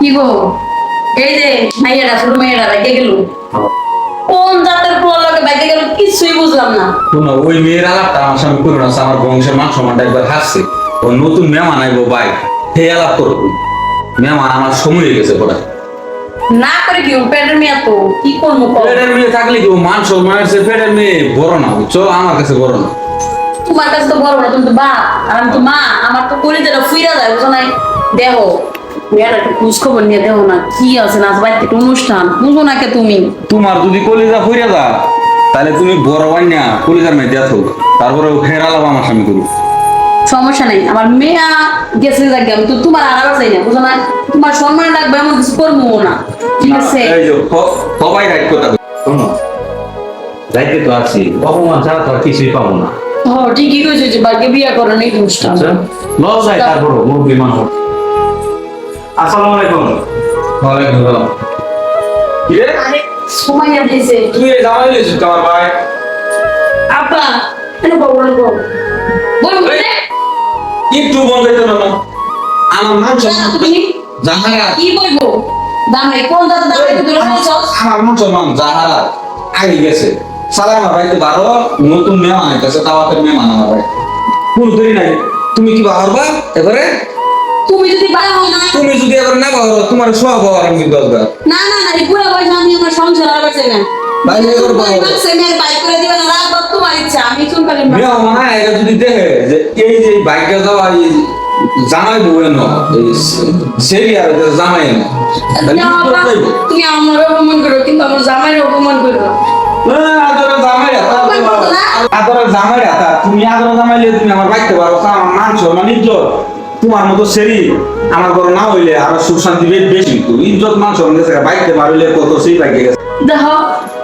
কি গো এই যে মাইয়ারা ছোট মাইয়ারা গেল। কোন জাতের বাইকে গেল কিছুই বুঝলাম না। শোনো ওই মেয়ের আলাপটা আমার করো না আমার বংশের মান সম্মানটা একবার হাসছে। ও নতুন মেহমান আইবো ভাই সেই আলাপ মেহমান আমার সময় হয়ে গেছে পড়া না করে কি পেটের মেয়ে তো কি করব পেটের মেয়ে থাকলে কি ও মান সম্মানের চেয়ে পেটের মেয়ে বড় না বুঝছ আমার কাছে বড় না। তোমার কাছে তো বড় না তুমি তো বাপ আর আমি তো মা আমার তো কলিজাটা ফুইরা যায় বুঝো নাই? দেহ মেয়েরা একটু খোঁজ খবর নিয়ে দেহ না কি আছে না বাড়িতে অনুষ্ঠান বুঝো না তুমি। তোমার যদি কলিজা ফুরিয়া যা তাহলে তুমি বড় বান্যা কলিজার মেয়ে দেখো তারপরে ফের আলাপ আমার সামনে করো সমস্যা নেই আমার মেয়া গেছে যাকে আমি তো তোমার আড়াবার চাই না বুঝো না? তোমার সম্মান লাগবে এমন কিছু করব না। ঠিক আছে? এই যে স- সবাই রাইট কথা শোনো যাইতে তো আছি অপমান ছাড়া তো কিছুই পাবো না। ও ঠিকই কইছো যে বিয়া এই অনুষ্ঠান। যায় তারপর মুরব্বী মানুষ। আসসালামু আলাইকুম। ওয়ালাইকুম আসসালাম। কি? রে আরে সময় দিয়েছে। তুই এই জামাই লিয়েছিস তো আমার ভাই? আপা এনে বল বল বল। বল বল রে। বন্ধ হইতো না আমার মান সম্মান তুমি? যাহারা কি বলব? দামে কোন দাদা দামে তুই বলছস আমার মান সম্মান যাহারা আগে গেছে। সারা আমার ভাইতে বারো নতুন মেহমান আইতেছে তাওয়াতের মেহমান আমার ভাই। কোন দেরি নাই। তুমি কি বাহরবা এবারে তুমি যদি বাইরে হও না? তুমি যদি এবার না বাহর তোমার সব বাহর আমি দরকার না না না এই পুরো বয়স আমি আমার সংসার আর বাঁচে না। মেয়ের বাইক করে দিবে না রাত বাদ তোমার ইচ্ছা আমি না। যদি দেখে যে এই যে বাইকে যাওয়া এই জামাই বউয়ে ন আর জামাই ন? তুমি আমার অপমান করো কিন্তু আমার জামাইয়ের অপমান করো। আদরে জামাই জামাই রাতা তুমি আদরে জামাই লিয়ে তুমি আমার বাইতে পারো আমার মান সম্মান ইজ্জত। তোমার মতো সেরি আমার ঘর না হইলে আরও সুখ শান্তি বেশি তো ইজ্জত মান সম্মান গেছে পারলে কত সেই বাইকে গেছে। দেখো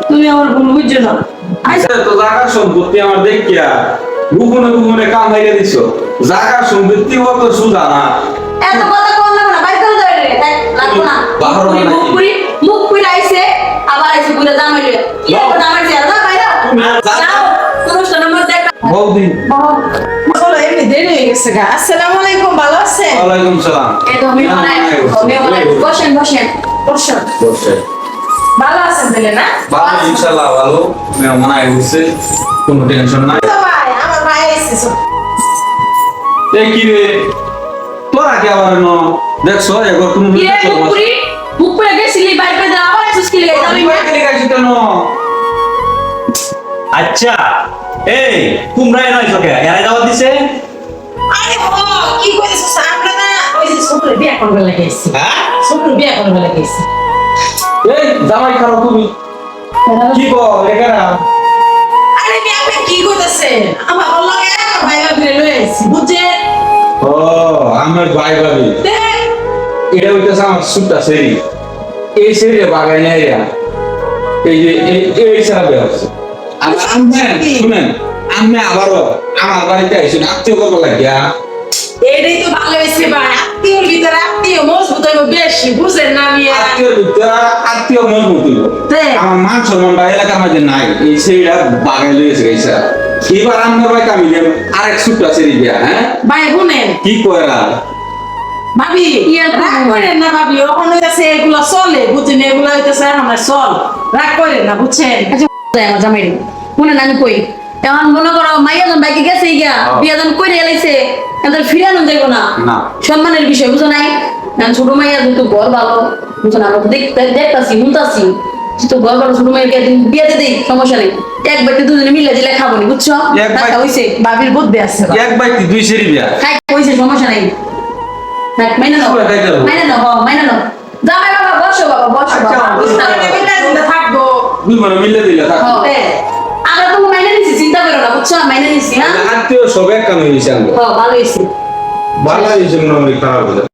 তুমি আমার ভুল বুঝছ না। আচ্ছা তো জায়গার সম্পত্তি আমার দেখিয়া গুগুনে গুগুনে কাম হয়ে দিছো। জায়গার সম্পত্তি অত সুজা না। এত কথা কোন লাগবে না বাইক করে দেবে রে দেখ, লাগবো না। বাহার মুখ। পুরি মুখ পুরি আইছে আবার আইছে পুরো জামাই লইয়া কি না বাইরে। যাও। বৌদি। গেছে গা। আসসালামু আলাইকুম ভালো আছেন? ওয়ালাইকুম সালাম। এই তো মেহমান মেহমান আইছে। বসেন বসেন। বসুন। ভালো আছেন দিলে না? ভালো ইনশাআল্লাহ ভালো। মেহমান আই হইছে কোনো টেনশন নাই? তো ভাই আমার ভাই এসেছে। এই কি রে? তোরা কি আবার ন দেখছ? এগো তুমি কি রে মুখ পুরি? মুখ গেছিলি বাইরে করে দাও আবার আইছিস লাগে যাবি না? তুমি গাইছি কেন? আচ্ছা এই তোমরাই নয় চোখে এরাই দাওয়াত দিছে? আরে ও কি কইছো সামনে না ওই যে ছোট বিয়া করবে লাগাইছি হ্যাঁ? ছোট বিয়া করবে লাগাইছি এই জামাই খারাপ তুমি। কি কর? এখানে আরে বিয়া আপনি কি কইতেছেন? আমার ভালো ভাই ভাবি লই আইছি ও আমার ভাই ভাবি। এটা হইতেছে আমার সুটটা সেরি। এই সেরি বাগাই নাই এই যে এই- এই সারা আর শুনেন। আমি আবারও আমার বাড়িতে আইসুন আত্মীয় করব লাগিয়া? এটাই তো ভালো হয়েছে ভাই আত্মীয়র ভিতরে আত্মীয় মজবুত হইব বেশি বুঝেন না আমি আত্মীয় ভিতরে আত্মীয় মজবুত হইব। দেখ। আমার মান সম্মানটা এলাকার মধ্যে নাই এই সেরিটা বাগাই লইছে গেছে এবার আমার ভাই কামি গেম আরেক সুটটা সেরি দিয়া হ্যাঁ? ভাই শুনেন। কি কয়রা ভাবি ইয়ার তো রাগ করেন না ভাবি ওখানে হইতেছে এগুলা চলে বুঝছেন এগুলা হইতেছে আমার চল। রাগ করেন না বুঝছেন? আচ্ছা আমার জামাই মনে না আমি কই? এখন মনে করো মাইয়া জন বাইকে গেছে গিয়া হ্যাঁ। বিয়া জন কইরে এলাইছে এদের ফিরানো যাইব না। না। সম্মানের বিষয় বুঝো নাই? এখন ছোট মাইয়া কিন্তু ঘর ভালো বুঝো না আমরা দেখতে দেখতাছি শুনতাছি। তো ঘর ভালো ছোট মাইয়াকে একদিন বিয়াতে দেই সমস্যা নেই। এক বাড়িতে দুজনে মিলে দিলে খাব নি বুঝছ? টাকা হইছে ভাবির বুদ্ধি আছে। এক বাইক দুই সেরি বিয়া। খাই হইছে সমস্যা নেই। দেখ, মাইনা নাও। মাইনা নাও হ্যাঁ, মাইনা নাও। জামাই বাবা বসো বাবা বসো আচ্ছা, বাবা। বুঝতে মিলে দিলে থাকব। দুই মিলে দিলে থাক হ্যাঁ। আমরা তো মাইনে নিছি চিন্তা করো না বুঝছ? মাইনে নিছি হ্যাঁ? আত্মীয় সব এক কাম হয়েছে আমরা হ্যাঁ, ভালো হইছে ভালো হইছে মনে হয় খারাপ হয়েছে।